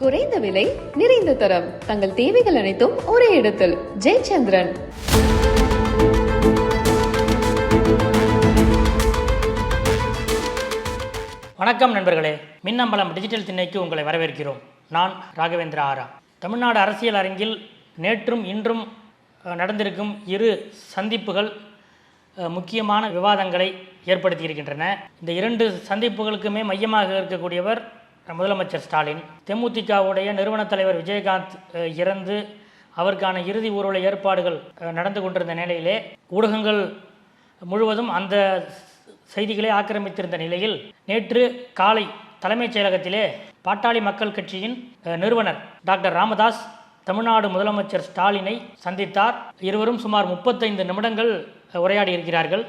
குறைந்த விலை நிறைந்த தரம். தங்கள் தேவைகள் அனைத்தும் ஒரே இடத்தில். ஜெயச்சந்திரன். வணக்கம் நண்பர்களே. மின்னம்பலம் டிஜிட்டல் திண்ணைக்கு உங்களை வரவேற்கிறோம். நான் ராகவேந்திர ஆரா. தமிழ்நாடு அரசியல் அரங்கில் நேற்றும் இன்றும் நடந்திருக்கும் இரு சந்திப்புகள் முக்கியமான விவாதங்களை ஏற்படுத்தியிருக்கின்றன இந்த இரண்டு சந்திப்புகளுக்குமே மையமாக இருக்கக்கூடியவர் முதலமைச்சர் ஸ்டாலின். தேமுதிகவுடைய நிறுவனத் தலைவர் விஜயகாந்த் இறந்து அவருக்கான இறுதி ஊர்வல ஏற்பாடுகள் நடந்து கொண்டிருந்த நிலையிலே ஊடகங்கள் முழுவதும் அந்த செய்திகளை ஆக்கிரமித்திருந்த நிலையில் நேற்று காலை தலைமைச் செயலகத்திலே பாட்டாளி மக்கள் கட்சியின் நிறுவனர் டாக்டர் ராமதாஸ் தமிழ்நாடு முதலமைச்சர் ஸ்டாலினை சந்தித்தார். இருவரும் சுமார் முப்பத்தைந்து நிமிடங்கள் உரையாடி இருக்கிறார்கள்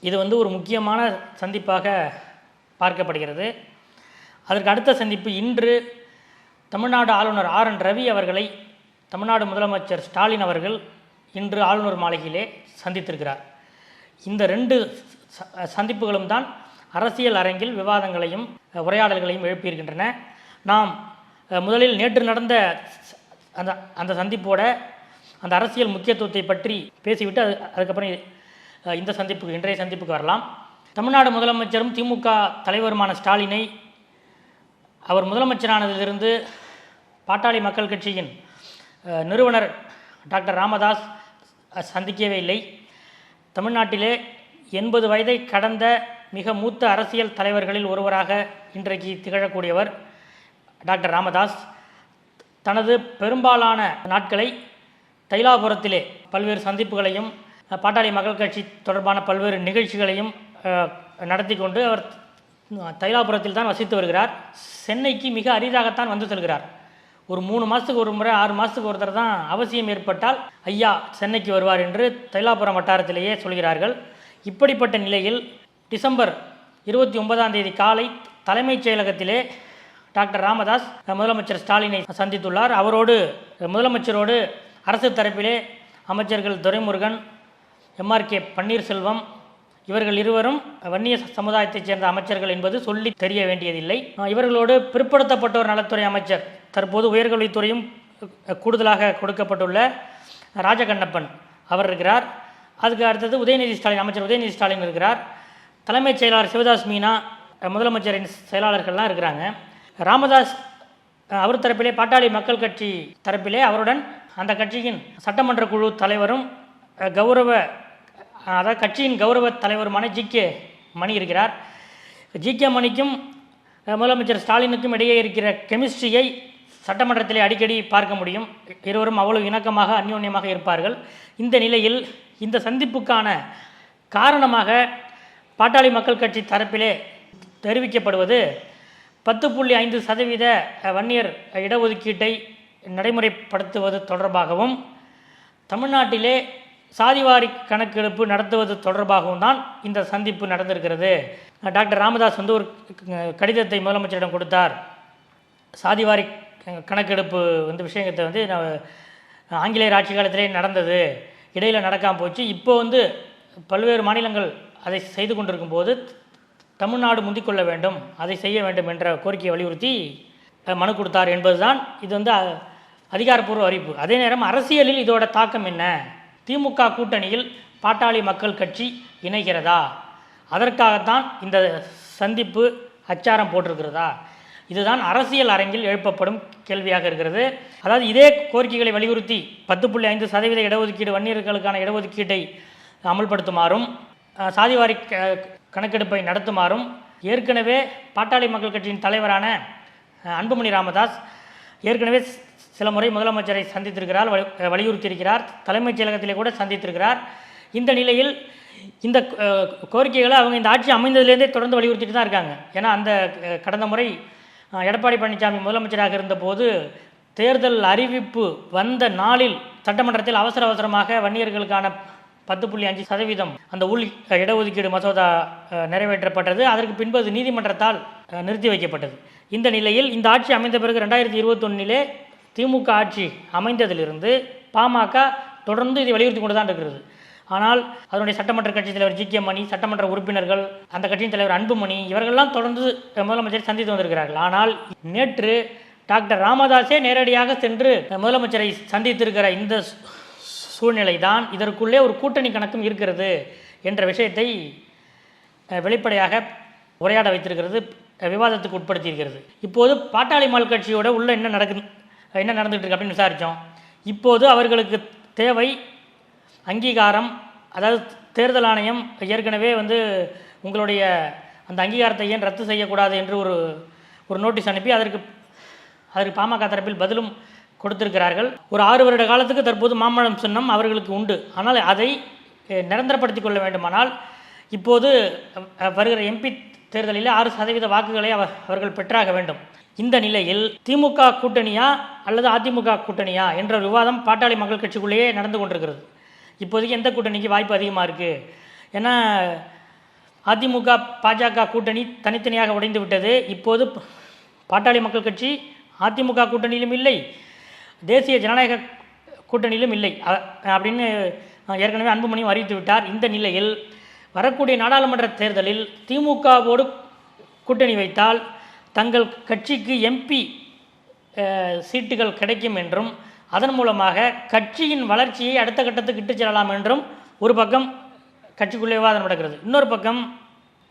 இது வந்து ஒரு முக்கியமான சந்திப்பாக பார்க்கப்படுகிறது. அதற்கு அடுத்த சந்திப்பு இன்று தமிழ்நாடு ஆளுநர் ஆர் என் ரவி அவர்களை தமிழ்நாடு முதலமைச்சர் ஸ்டாலின் அவர்கள் இன்று ஆளுநர் மாளிகையிலே சந்தித்திருக்கிறார். இந்த ரெண்டு ச- சந்திப்புகளும் தான் அரசியல் அரங்கில் விவாதங்களையும் உரையாடல்களையும் எழுப்பியிருக்கின்றன. நாம் முதலில் நேற்று நடந்த அந்த அந்த சந்திப்போட அந்த அரசியல் முக்கியத்துவத்தை பற்றி பேசிவிட்டு அது அதுக்கப்புறம் இந்த சந்திப்புக்கு இன்றைய சந்திப்புக்கு வரலாம். தமிழ்நாடு முதலமைச்சரும் திமுக தலைவருமான ஸ்டாலினை அவர் முதலமைச்சரானதிலிருந்து பாட்டாளி மக்கள் கட்சியின் நிறுவனர் டாக்டர் ராமதாஸ் சந்திக்கவே இல்லை. தமிழ்நாட்டிலே எண்பது வயதை கடந்த மிக மூத்த அரசியல் தலைவர்களில் ஒருவராக இன்றைக்கு திகழக்கூடியவர் டாக்டர் ராமதாஸ். தனது பெரும்பாலான நாட்களை தைலாபுரத்திலே பல்வேறு சந்திப்புகளையும் பாட்டாளி மக்கள் கட்சி தொடர்பான பல்வேறு நிகழ்ச்சிகளையும் நடத்தி கொண்டு அவர் தைலாபுரத்தில் தான் வசித்து வருகிறார். சென்னைக்கு மிக அரிதாகத்தான் வந்து செல்கிறார். ஒரு மூணு மாதத்துக்கு ஒரு முறை ஆறு மாதத்துக்கு ஒருத்தர் தான் அவசியம் ஏற்பட்டால் ஐயா சென்னைக்கு வருவார் என்று தைலாபுரம் வட்டாரத்திலேயே சொல்கிறார்கள். இப்படிப்பட்ட நிலையில் டிசம்பர் இருபத்தி ஒன்பதாம் தேதி காலை தலைமைச் செயலகத்திலே டாக்டர் ராமதாஸ் முதலமைச்சர் ஸ்டாலினை சந்தித்துள்ளார். அவரோடு முதலமைச்சரோடு அரசு தரப்பிலே அமைச்சர்கள் துரைமுருகன் எம்ஆர்கே பன்னீர்செல்வம் இவர்கள் இருவரும் வன்னிய சமுதாயத்தைச் சேர்ந்த அமைச்சர்கள் என்பது சொல்லி தெரிய வேண்டியதில்லை. இவர்களோடு பிற்படுத்தப்பட்டோர் நலத்துறை அமைச்சர் தற்போது உயர்கல்வித்துறையும் கூடுதலாக கொடுக்கப்பட்டுள்ள ராஜகண்ணப்பன் அவர் இருக்கிறார். அதுக்கு அடுத்தது உதயநிதி ஸ்டாலின் அமைச்சர் உதயநிதி ஸ்டாலின் இருக்கிறார். தலைமைச் செயலாளர் சிவதாஸ் மீனா முதலமைச்சரின் செயலாளர்கள்லாம் இருக்கிறாங்க. ராமதாஸ் அவர் தரப்பிலே பாட்டாளி மக்கள் கட்சி தரப்பிலே அவருடன் அந்த கட்சியின் சட்டமன்ற குழு தலைவரும் கௌரவ அதாவது கட்சியின் கௌரவ தலைவருமான ஜி கே மணி இருக்கிறார். ஜி கே மணிக்கும் முதலமைச்சர் ஸ்டாலினுக்கும் இடையே இருக்கிற கெமிஸ்ட்ரியை சட்டமன்றத்திலே அடிக்கடி பார்க்க முடியும். இருவரும் அவ்வளவு இணக்கமாக அந்யோன்யமாக இருப்பார்கள். இந்த நிலையில் இந்த சந்திப்புக்கான காரணமாக பாட்டாளி மக்கள் கட்சி தரப்பிலே தெரிவிக்கப்படுவது பத்து புள்ளி ஐந்து சதவீத வன்னியர் இடஒதுக்கீட்டை நடைமுறைப்படுத்துவது தொடர்பாகவும் தமிழ்நாட்டிலே சாதிவாரி கணக்கெடுப்பு நடத்துவது தொடர்பாகவும் தான் இந்த சந்திப்பு நடந்திருக்கிறது. டாக்டர் ராமதாஸ் வந்து ஒரு கடிதத்தை முதலமைச்சரிடம் கொடுத்தார். சாதிவாரி கணக்கெடுப்பு வந்து விஷயத்தை வந்து நான் ஆங்கிலேயர் ஆட்சி காலத்திலே நடந்தது. இடையில் நடக்காமல் போச்சு. இப்போ வந்து பல்வேறு மாநிலங்கள் அதை செய்து கொண்டிருக்கும் போது தமிழ்நாடு முந்திக்கொள்ள வேண்டும் அதை செய்ய வேண்டும் என்ற கோரிக்கையை வலியுறுத்தி மனு கொடுத்தார் என்பதுதான் இது வந்து அதிகாரப்பூர்வ அறிவிப்பு. அதே நேரம் அரசியலில் இதோட தாக்கம் என்ன? திமுக கூட்டணியில் பாட்டாளி மக்கள் கட்சி இணைகிறதா? அதற்காகத்தான் இந்த சந்திப்பு அச்சாரம் போட்டிருக்கிறதா? இதுதான் அரசியல் அரங்கில் எழுப்பப்படும் கேள்வியாக இருக்கிறது. அதாவது இதே கோரிக்கைகளை வலியுறுத்தி பத்து புள்ளி ஐந்து சதவீத இடஒதுக்கீடு வன்னியர்களுக்கான இடஒதுக்கீட்டை அமல்படுத்துமாறும் சாதிவாரி க- கணக்கெடுப்பை நடத்துமாறும் ஏற்கனவே பாட்டாளி மக்கள் கட்சியின் தலைவரான அன்புமணி ராமதாஸ் ஏற்கனவே சில முறை முதலமைச்சரை சந்தித்திருக்கிறார் வலியுறுத்தியிருக்கிறார் தலைமைச் செயலகத்திலே கூட சந்தித்திருக்கிறார். இந்த நிலையில் இந்த கோரிக்கைகளை அவங்க இந்த ஆட்சி அமைந்ததுலேருந்தே தொடர்ந்து வலியுறுத்திட்டு தான் இருக்காங்க. ஏன்னா அந்த கடந்த முறை எடப்பாடி பழனிசாமி முதலமைச்சராக இருந்தபோது தேர்தல் அறிவிப்பு வந்த நாளில் சட்டமன்றத்தில் அவசர அவசரமாக வன்னியர்களுக்கான பத்து புள்ளி அஞ்சு சதவீதம் அந்த உள் இடஒதுக்கீடு மசோதா நிறைவேற்றப்பட்டது. அதற்கு பின்பு அது நீதிமன்றத்தால் நிறுத்தி வைக்கப்பட்டது. இந்த நிலையில் இந்த ஆட்சி அமைந்த பிறகு ரெண்டாயிரத்தி இருபத்தொன்னிலே திமுக ஆட்சி அமைந்ததிலிருந்து பாமக தொடர்ந்து இதை வலியுறுத்தி கொண்டு தான் இருக்கிறது. ஆனால் அதனுடைய சட்டமன்ற கட்சித் தலைவர் ஜி கே மணி சட்டமன்ற உறுப்பினர்கள் அந்த கட்சியின் தலைவர் அன்புமணி இவர்கள்லாம் தொடர்ந்து முதலமைச்சரை சந்தித்து வந்திருக்கிறார்கள். ஆனால் நேற்று டாக்டர் ராமதாஸே நேரடியாக சென்று முதலமைச்சரை சந்தித்திருக்கிற இந்த சூழ்நிலை தான் இதற்குள்ளே ஒரு கூட்டணி கணக்கும் இருக்கிறது என்ற விஷயத்தை வெளிப்படையாக உரையாட வைத்திருக்கிறது விவாதத்துக்கு உட்படுத்தியிருக்கிறது. இப்போது பாட்டாளி கட்சியோட உள்ள என்ன நடக்கு என்ன நடந்துகிட்டு இருக்கு அப்படின்னு விசாரித்தோம் இப்போது அவர்களுக்கு தேவை அங்கீகாரம். அதாவது தேர்தல் ஆணையம் ஏற்கனவே வந்து உங்களுடைய அந்த அங்கீகாரத்தை ஏன் ரத்து செய்யக்கூடாது என்று ஒரு ஒரு நோட்டீஸ் அனுப்பி அதற்கு அதற்கு பாமக தரப்பில் பதிலும் கொடுத்திருக்கிறார்கள். ஒரு ஆறு வருட காலத்துக்கு தற்போது மாம்பழம் சின்னம் அவர்களுக்கு உண்டு. ஆனால் அதை நிரந்தரப்படுத்தி கொள்ள வேண்டுமானால் இப்போது வருகிற எம்பி தேர்தலில் ஆறு சதவீத வாக்குகளை அவ- அவர்கள் பெற்றாக வேண்டும். இந்த நிலையில் திமுக கூட்டணியா அல்லது அதிமுக கூட்டணியா என்ற விவாதம் பாட்டாளி மக்கள் கட்சிக்குள்ளேயே நடந்து கொண்டிருக்கிறது. இப்போதைக்கு எந்த கூட்டணிக்கு வாய்ப்பு அதிகமாக இருக்குது ஏன்னா அதிமுக பாஜக கூட்டணி தனித்தனியாக உடைந்து விட்டது. இப்போது பாட்டாளி மக்கள் கட்சி அதிமுக கூட்டணியிலும் இல்லை. தேசிய ஜனநாயக கூட்டணியிலும் இல்லை. அப்படின்னு ஏற்கனவே அன்புமணியும் அறிவித்து விட்டார். இந்த நிலையில் வரக்கூடிய நாடாளுமன்ற தேர்தலில் திமுகவோடு கூட்டணி வைத்தால் தங்கள் கட்சிக்கு எம்பி சீட்டுகள் கிடைக்கும் என்றும் அதன் மூலமாக கட்சியின் வளர்ச்சியை அடுத்த கட்டத்துக்கு இட்டுச் செல்லலாம் என்றும் ஒரு பக்கம் கட்சிக்குள்ளே விவாதம் நடக்கிறது. இன்னொரு பக்கம்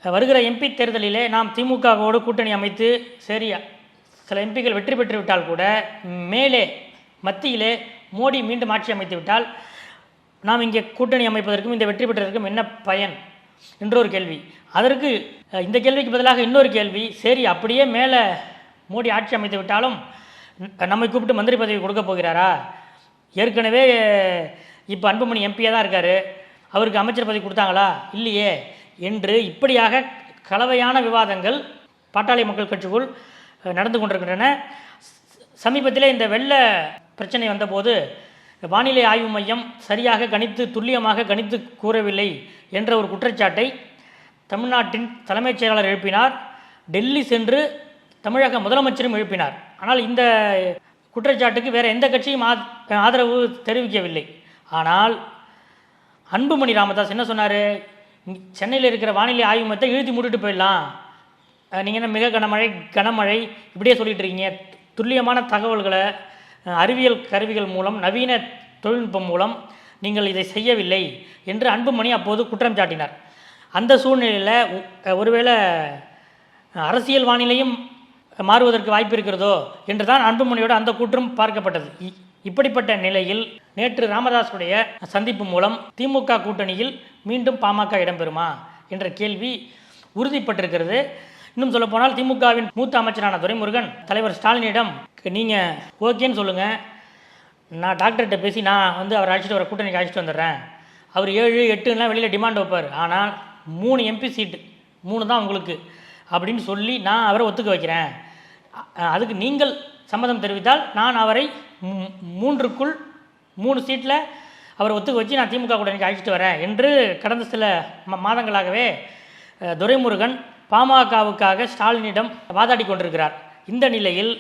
வருகிற எம்பி தேர்தலிலே நாம் திமுகவோடு கூட்டணி அமைத்து சரி சில எம்பிகள் வெற்றி பெற்றுவிட்டால் கூட மேலே மத்தியிலே மோடி மீண்டும் ஆட்சி அமைத்து விட்டால் நாம் இங்கே கூட்டணி அமைப்பதற்கும் இந்த வெற்றி பெற்றதற்கும் என்ன பயன்? இன்றொரு கேள்வி. அதற்கு இந்த கேள்விக்கு பதிலாக இன்னொரு கேள்வி. சரி அப்படியே மேலே மோடி ஆட்சி அமைத்து விட்டாலும் நம்மை கூப்பிட்டு மந்திரி பதவி கொடுக்க போகிறாரா? ஏற்கனவே இப்போ அன்புமணி எம்பியாக தான் இருக்கார். அவருக்கு அமைச்சர் பதவி கொடுத்தாங்களா? இல்லையே. என்று இப்படியாக கலவையான விவாதங்கள் பாட்டாளி மக்கள் கட்சிக்குள் நடந்து கொண்டிருக்கின்றன. சமீபத்திலே இந்த வெள்ள பிரச்சனை வந்தபோது வானிலை ஆய்வு மையம் சரியாக கணித்து துல்லியமாக கணித்து கூறவில்லை என்ற ஒரு குற்றச்சாட்டை தமிழ்நாட்டின் தலைமைச் செயலாளர் எழுப்பினார். டெல்லி சென்று தமிழக முதலமைச்சரும் எழுப்பினார். ஆனால் இந்த குற்றச்சாட்டுக்கு வேறு எந்த கட்சியும் ஆதரவு தெரிவிக்கவில்லை. ஆனால் அன்புமணி ராமதாஸ் என்ன சொன்னார்? சென்னையில் இருக்கிற வானிலை ஆய்வு மையத்தை இழுத்தி மூடிட்டு போயிடலாம். நீங்கள் என்ன மிக கனமழை கனமழை இப்படியே சொல்லிட்டு இருக்கீங்க. துல்லியமான தகவல்களை அறிவியல் கருவிகள் மூலம் நவீன தொழில்நுட்பம் மூலம் நீங்கள் இதை செய்யவில்லை என்று அன்புமணி அப்போது குற்றம் சாட்டினார். அந்த சூழ்நிலையில் ஒருவேளை அரசியல் வானிலையும் மாறுவதற்கு வாய்ப்பு இருக்கிறதோ என்று தான் அன்புமணியோட அந்த கூற்றும் பார்க்கப்பட்டது. இ- இப்படிப்பட்ட நிலையில் நேற்று ராமதாஸுடைய சந்திப்பு மூலம் திமுக கூட்டணியில் மீண்டும் பாமக இடம்பெறுமா என்ற கேள்வி உறுதிப்பட்டிருக்கிறது. இன்னும் சொல்லப்போனால் திமுகவின் மூத்த அமைச்சரான துரைமுருகன் தலைவர் ஸ்டாலினிடம் நீங்கள் ஓகேன்னு சொல்லுங்கள் நான் டாக்டர்கிட்ட பேசி நான் வந்து அவர் அழைச்சிட்டு வர கூட்டணிக்கு அழைச்சிட்டு வந்துடுறேன். அவர் ஏழு எட்டுலாம் வெளியில் டிமாண்ட் வைப்பார். ஆனால் மூணு எம்பி சீட்டு மூணு தான் உங்களுக்கு அப்படின்னு சொல்லி நான் அவரை ஒத்துக்க வைக்கிறேன். அதுக்கு நீங்கள் சம்மதம் தெரிவித்தால் நான் அவரை மூன்றுக்குள் மூணு சீட்டில் அவரை ஒத்துக்க வச்சு நான் திமுக கூட்டணிக்கு அழைச்சிட்டு வரேன் என்று கடந்த சில மாதங்களாகவே துரைமுருகன் பாமகவுக்காக ஸ்டாலினிடம் வாதாடி கொண்டிருக்கிறார். இந்த நிலையில்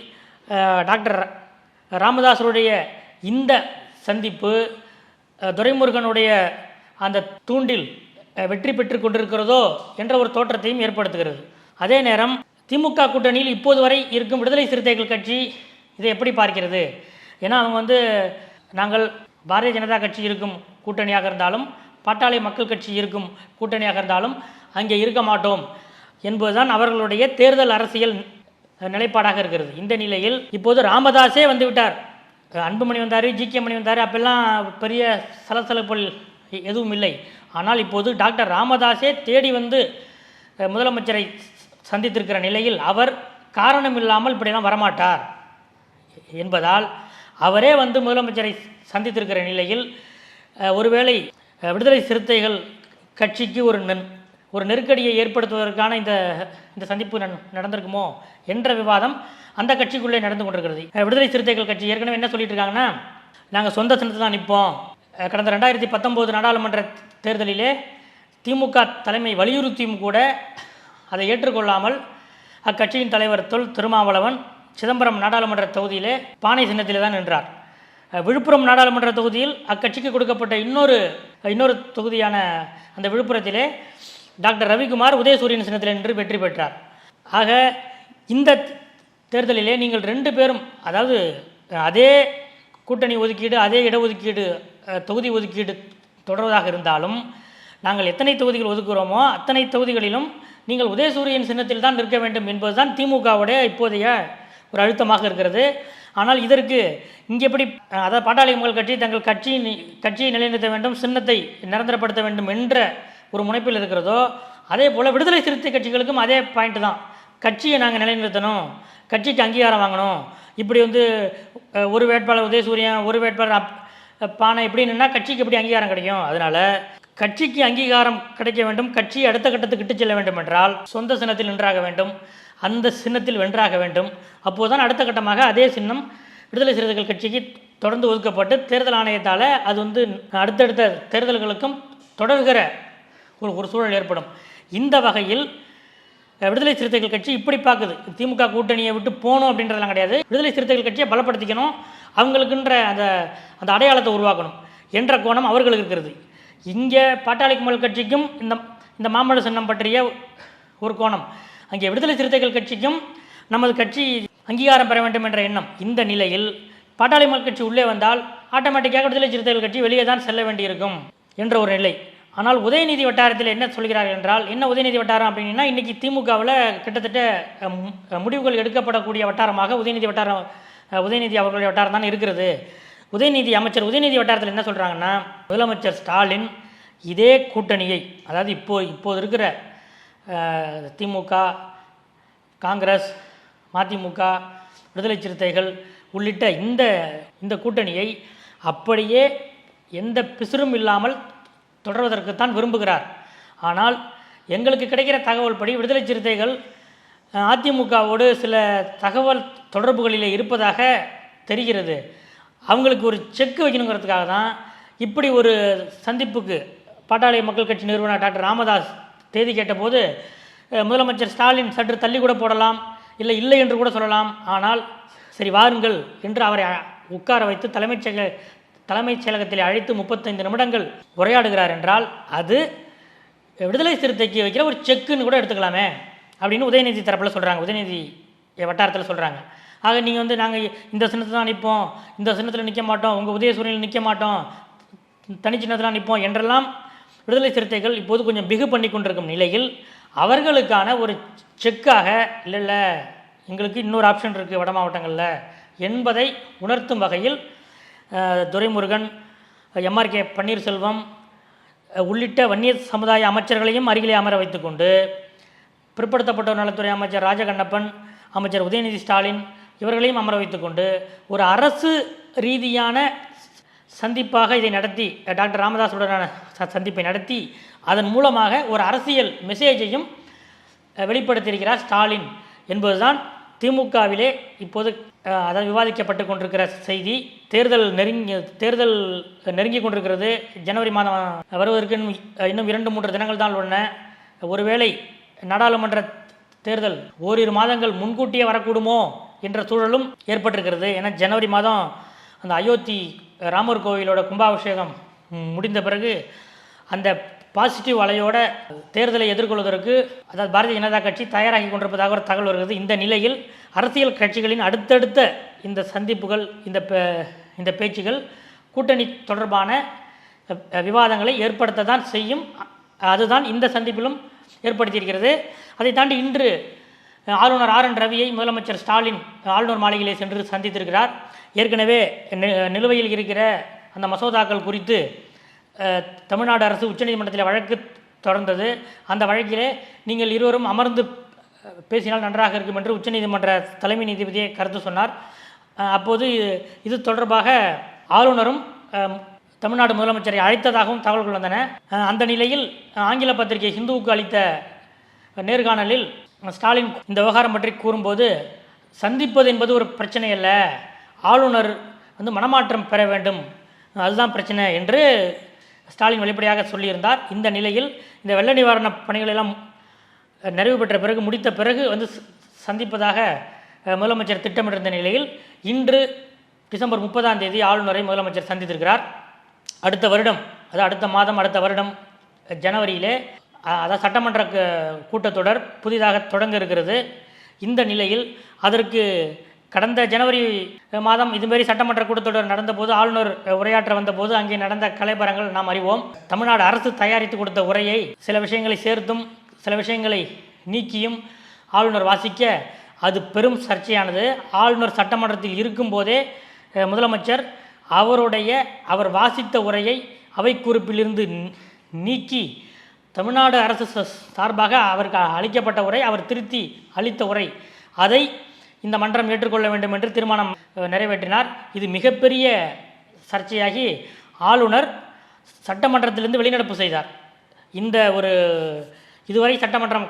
டாக்டர் ராமதாசருடைய இந்த சந்திப்பு துரைமுருகனுடைய அந்த தூண்டில் வெற்றி பெற்று கொண்டிருக்கிறதோ என்ற ஒரு தோற்றத்தையும் ஏற்படுத்துகிறது. அதே நேரம் திமுக கூட்டணியில் இப்போது வரை இருக்கும் விடுதலை சிறுத்தைகள் கட்சி இதை எப்படி பார்க்கிறது? ஏன்னா அவங்க வந்து நாங்கள் பாரதிய ஜனதா கட்சி இருக்கும் கூட்டணியாக இருந்தாலும் பாட்டாளி மக்கள் கட்சி இருக்கும் கூட்டணியாக இருந்தாலும் அங்கே இருக்க மாட்டோம் என்பதுதான் அவர்களுடைய தேர்தல் அரசியல் நிலைப்பாடாக இருக்கிறது. இந்த நிலையில் இப்போது ராமதாஸே வந்து விட்டார் அன்புமணி வந்தார் ஜி கே மணி வந்தார் அப்பெல்லாம் பெரிய சலசலப்புகள் எதுவும் இல்லை. ஆனால் இப்போது டாக்டர் ராமதாஸே தேடி வந்து முதலமைச்சரை சந்தித்திருக்கிற நிலையில் அவர் காரணம் இல்லாமல் இப்படியெல்லாம் வரமாட்டார். என்பதால் அவரே வந்து முதலமைச்சரை சந்தித்திருக்கிற நிலையில் ஒருவேளை விடுதலை சிறுத்தைகள் கட்சிக்கு ஒரு நன் ஒரு நெருக்கடியை ஏற்படுத்துவதற்கான இந்த இந்த சந்திப்பு நடந்திருக்குமோ என்ற விவாதம் அந்த கட்சிக்குள்ளே நடந்து கொண்டிருக்கிறது. விடுதலை சிறுத்தைகள் கட்சி ஏற்கனவே என்ன சொல்லிட்டு இருக்காங்கன்னா நாங்கள் சொந்த சின்னத்தில் தான் நிற்போம் கடந்த ரெண்டாயிரத்தி பத்தொம்போது நாடாளுமன்ற தேர்தலிலே திமுக தலைமை வலியுறுத்தியும் கூட அதை ஏற்றுக்கொள்ளாமல் அக்கட்சியின் தலைவர் தொல் திருமாவளவன் சிதம்பரம் நாடாளுமன்ற தொகுதியிலே பானை சின்னத்திலே தான் நின்றார். விழுப்புரம் நாடாளுமன்ற தொகுதியில் அக்கட்சிக்கு கொடுக்கப்பட்ட இன்னொரு இன்னொரு தொகுதியான அந்த விழுப்புரத்திலே டாக்டர் ரவிக்குமார் உதயசூரியன் சின்னத்தில் நின்று வெற்றி பெற்றார். ஆக இந்த தேர்தலிலே நீங்கள் ரெண்டு பேரும் அதாவது அதே கூட்டணி ஒதுக்கீடு அதே இடஒதுக்கீடு தொகுதி ஒதுக்கீடு தொடர்வதாக இருந்தாலும் நாங்கள் எத்தனை தொகுதிகள் ஒதுக்குகிறோமோ அத்தனை தொகுதிகளிலும் நீங்கள் உதயசூரியன் சின்னத்தில் தான் நிற்க வேண்டும் என்பதுதான் திமுகவுடைய இப்போதைய ஒரு அழுத்தமாக இருக்கிறது. ஆனால் இதற்கு இங்கே எப்படி அதாவது பாட்டாளி மக்கள் கட்சி தங்கள் கட்சி கட்சியை நிலைநிறுத்த வேண்டும் சின்னத்தை நிரந்தரப்படுத்த வேண்டும் என்ற ஒரு முனைப்பில் இருக்கிறதோ அதே போல் விடுதலை சிறுத்தை கட்சிகளுக்கும் அதே பாயிண்ட் தான். கட்சியை நாங்கள் நிலைநிறுத்தணும். கட்சிக்கு அங்கீகாரம் வாங்கணும். இப்படி வந்து ஒரு வேட்பாளர் உதயசூரியன் ஒரு வேட்பாளர் அப் பானை இப்படின்னா கட்சிக்கு எப்படி அங்கீகாரம் கிடைக்கும்? அதனால் கட்சிக்கு அங்கீகாரம் கிடைக்க வேண்டும். கட்சி அடுத்த கட்டத்துக்கு இட்டு செல்ல வேண்டும் என்றால் சொந்த சின்னத்தில் நின்றாக வேண்டும். அந்த சின்னத்தில் வென்றாக வேண்டும். அப்போதுதான் அடுத்த கட்டமாக அதே சின்னம் விடுதலை சிறுத்தைகள் கட்சிக்கு தொடர்ந்து ஒதுக்கப்பட்டு தேர்தல் ஆணையத்தால் அது வந்து அடுத்தடுத்த தேர்தல்களுக்கும் தொடர்கிற ஒரு ஒரு சூழல் ஏற்படும். இந்த வகையில் விடுதலை சிறுத்தைகள் கட்சி இப்படி பார்க்குது. திமுக கூட்டணியை விட்டு போகணும் அப்படின்றதெல்லாம் கிடையாது. விடுதலை சிறுத்தைகள் கட்சியை பலப்படுத்திக்கணும். அவங்களுக்குன்ற அந்த அந்த அடையாளத்தை உருவாக்கணும் என்ற கோணம் அவர்களுக்கு இருக்கிறது. இங்கே பாட்டாளி கும்பல் கட்சிக்கும் இந்த இந்த மாமல்ல சின்னம் பற்றிய ஒரு கோணம். அங்கே விடுதலை சிறுத்தைகள் கட்சிக்கும் நமது கட்சி அங்கீகாரம் பெற வேண்டும் என்ற எண்ணம். இந்த நிலையில் பாட்டாளி மக்கள் கட்சி உள்ளே வந்தால் ஆட்டோமேட்டிக்காக விடுதலை சிறுத்தைகள் கட்சி வெளியே தான் செல்ல வேண்டியிருக்கும் என்ற ஒரு நிலை. ஆனால் உதயநிதி வட்டாரத்தில் என்ன சொல்கிறார்கள் என்றால் என்ன உதயநிதி வட்டாரம் அப்படின்னா இன்றைக்கி திமுகவில் கிட்டத்தட்ட முடிவுகள் எடுக்கப்படக்கூடிய வட்டாரமாக உதயநிதி வட்டாரம் உதயநிதி அவர்களுடைய வட்டாரம் தான் இருக்கிறது. உதயநிதி அமைச்சர் உதயநிதி வட்டாரத்தில் என்ன சொல்கிறாங்கன்னா முதலமைச்சர் ஸ்டாலின் இதே கூட்டணியை அதாவது இப்போ இப்போது இருக்கிற திமுக காங்கிரஸ் மதிமுக விடுதலை சிறுத்தைகள் உள்ளிட்ட இந்த இந்த கூட்டணியை அப்படியே எந்த பிசுறும் இல்லாமல் தொடர்வதற்குத்தான் விரும்புகிறார். ஆனால் எங்களுக்கு கிடைக்கிற தகவல் படி விடுதலை சிறுத்தைகள் அதிமுகவோடு சில தகவல் தொடர்புகளிலே இருப்பதாக தெரிகிறது. அவங்களுக்கு ஒரு செக் வைக்கணுங்கிறதுக்காக தான் இப்படி ஒரு சந்திப்புக்கு பாட்டாளி மக்கள் கட்சி நிறுவனர் டாக்டர் ராமதாஸ் தேதி கேட்டபோது முதலமைச்சர் ஸ்டாலின் சற்று தள்ளி கூட போடலாம் இல்லை இல்லை என்று கூட சொல்லலாம். ஆனால் சரி வாருங்கள் என்று அவரை உட்கார வைத்து தலைமைச் தலைமைச் செயலகத்தில் அழைத்து முப்பத்தைந்து நிமிடங்கள் உரையாடுகிறார் என்றால் அது விடுதலை சிறுத்தைக்கு வைக்கிற ஒரு செக்குன்னு கூட எடுத்துக்கலாமே அப்படின்னு உதயநிதி தரப்பில் சொல்கிறாங்க உதயநிதி வட்டாரத்தில் சொல்கிறாங்க ஆக நீங்கள் வந்து நாங்கள் இந்த சின்னத்தில் தான் நிற்போம் இந்த சின்னத்தில் நிற்க மாட்டோம் உங்கள் உதயசூரியனில் நிற்க மாட்டோம் தனிச்சின்னத்தில் நிற்போம் என்றெல்லாம் விடுதலை சிறுத்தைகள் இப்போது கொஞ்சம் பிகு பண்ணி கொண்டிருக்கும் நிலையில் அவர்களுக்கான ஒரு செக்காக இல்லை இல்லை எங்களுக்கு இன்னொரு ஆப்ஷன் இருக்குது வட மாவட்டங்களில் என்பதை உணர்த்தும் வகையில் துரைமுருகன் எம்ஆர்கே பன்னீர்செல்வம் உள்ளிட்ட வன்னியர் சமுதாய அமைச்சர்களையும் அருகிலே அமர வைத்துக்கொண்டு பிற்படுத்தப்பட்டோர் நலத்துறை அமைச்சர் ராஜகண்ணப்பன் அமைச்சர் உதயநிதி ஸ்டாலின் இவர்களையும் அமர வைத்துக்கொண்டு ஒரு அரசு ரீதியான சந்திப்பாக இதை நடத்தி டாக்டர் ராமதாஸுடனான ச- சந்திப்பை நடத்தி அதன் மூலமாக ஒரு அரசியல் மெசேஜையும் வெளிப்படுத்தியிருக்கிறார் ஸ்டாலின் என்பதுதான் திமுகவிலே இப்போது அதான் விவாதிக்கப்பட்டு கொண்டிருக்கிற செய்தி தேர்தல் நெருங்கி தேர்தல் நெருங்கி கொண்டிருக்கிறது. ஜனவரி மாதம் வருவதற்கு இன்னும் இரண்டு மூன்று தினங்கள் தான் உள்ளன. ஒருவேளை நாடாளுமன்ற தேர்தல் ஓரிரு மாதங்கள் முன்கூட்டியே வரக்கூடுமோ என்ற சூழலும் ஏற்பட்டிருக்கிறது. ஏன்னா ஜனவரி மாதம் அந்த அயோத்தி ராமர் கோவிலோட கும்பாபிஷேகம் முடிந்த பிறகு அந்த பாசிட்டிவ் அலையோட தேர்தலை எதிர்கொள்வதற்கு அதாவது பாரதிய ஜனதா கட்சி தயாராகி கொண்டிருப்பதாக ஒரு தகவல் வருகிறது. இந்த நிலையில் அரசியல் கட்சிகளின் அடுத்தடுத்த இந்த சந்திப்புகள் இந்த இந்த பேச்சுகள் கூட்டணி தொடர்பான விவாதங்களை ஏற்படுத்த தான் செய்யும் அதுதான் இந்த சந்திப்பிலும் ஏற்படுத்தியிருக்கிறது. அதை தாண்டி இன்று ஆளுநர் ஆர் என் ரவியை முதலமைச்சர் ஸ்டாலின் ஆளுநர் மாளிகையிலே சென்று சந்தித்திருக்கிறார். ஏற்கனவே நிலுவையில் இருக்கிற அந்த மசோதாக்கள் குறித்து தமிழ்நாடு அரசு உச்சநீதிமன்றத்தில் வழக்கு தொடர்ந்தது. அந்த வழக்கிலே நீங்கள் இருவரும் அமர்ந்து பேசினால் நன்றாக இருக்கும் என்று உச்சநீதிமன்ற தலைமை நீதிபதியை கருத்து சொன்னார். அப்போது இது தொடர்பாக ஆளுநரும் தமிழ்நாடு முதலமைச்சரை அழைத்ததாகவும் தகவல்கள் வந்தன. அந்த நிலையில் ஆங்கில பத்திரிகை ஹிந்துவுக்கு அளித்த நேர்காணலில் ஸ்டாலின் இந்த விவகாரம் பற்றி கூறும்போது சந்திப்பது என்பது ஒரு பிரச்சனை அல்ல. ஆளுநர் வந்து மனமாற்றம் பெற வேண்டும். அதுதான் பிரச்சனை என்று ஸ்டாலின் வெளிப்படையாக சொல்லியிருந்தார். இந்த நிலையில் இந்த வெள்ள நிவாரணப் பணிகள் எல்லாம் நிறைவு பெற்ற பிறகு முடித்த பிறகு வந்து சந்திப்பதாக முதலமைச்சர் திட்டமிட்டிருந்த நிலையில் இன்று டிசம்பர் முப்பதாம் தேதி ஆளுநரை முதலமைச்சர் சந்தித்திருக்கிறார். அடுத்த வருடம் அதாவது அடுத்த மாதம் அடுத்த வருடம் ஜனவரியிலே அதாவது சட்டமன்ற கூட்டத்தொடர் புதிதாக தொடங்க இருக்கிறது. இந்த நிலையில் அதற்கு கடந்த ஜனவரி மாதம் இதுமாரி சட்டமன்ற கூட்டத்தொடர் நடந்தபோது ஆளுநர் உரையாற்ற வந்தபோது அங்கே நடந்த கலைப்பரங்கள் நாம் அறிவோம். தமிழ்நாடு அரசு தயாரித்து கொடுத்த உரையை சில விஷயங்களை சேர்த்தும் சில விஷயங்களை நீக்கியும் ஆளுநர் வாசிக்க அது பெரும் சர்ச்சையானது. ஆளுநர் சட்டமன்றத்தில் இருக்கும்போதே முதலமைச்சர் அவருடைய அவர் வாசித்த உரையை அவை குறிப்பிலிருந்து நீக்கி தமிழ்நாடு அரசு சார்பாக அவருக்கு அளிக்கப்பட்ட உரை அவர் திருத்தி அளித்த உரை. அதை இந்த மன்றம் ஏற்றுக்கொள்ள வேண்டும் என்று தீர்மானம் நிறைவேற்றினார். இது மிகப்பெரிய சர்ச்சையாகி ஆளுநர் சட்டமன்றத்திலிருந்து வெளிநடப்பு செய்தார். இந்த ஒரு இதுவரை சட்டமன்றம்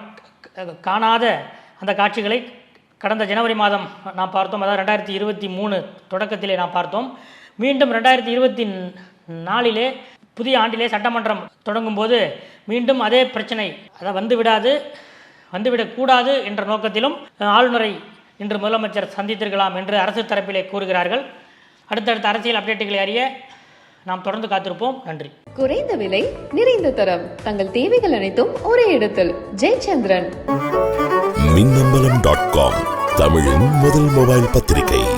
காணாத அந்த காட்சிகளை கடந்த ஜனவரி மாதம் நாம் பார்த்தோம். அதாவது ரெண்டாயிரத்தி இருபத்தி மூணு தொடக்கத்திலே நாம் பார்த்தோம். மீண்டும் ரெண்டாயிரத்தி இருபத்தி நாலிலே புதிய ஆண்டிலே சட்டமன்றம் தொடங்கும் போது மீண்டும் அதே பிரச்சனை அதை வந்து விடாது வந்துவிடக்கூடாது என்ற நோக்கத்திலும் ஆளுநரை இன்று முதலமைச்சர் சந்தித்திருக்கலாம் என்று அரசு தரப்பிலே கூறுகிறார்கள். அடுத்தடுத்த அரசியல் அப்டேட்டுகளை அறிய நாம் தொடர்ந்து காத்திருப்போம். நன்றி. குறைந்த விலை நிறைந்த தரம். தங்கள் தேவைகள் அனைத்தும் ஒரே இடத்தில். ஜெயச்சந்திரன். மின்னம்பலம் டாட் காம் தமிழின் முதல் மொபைல் பத்திரிகை.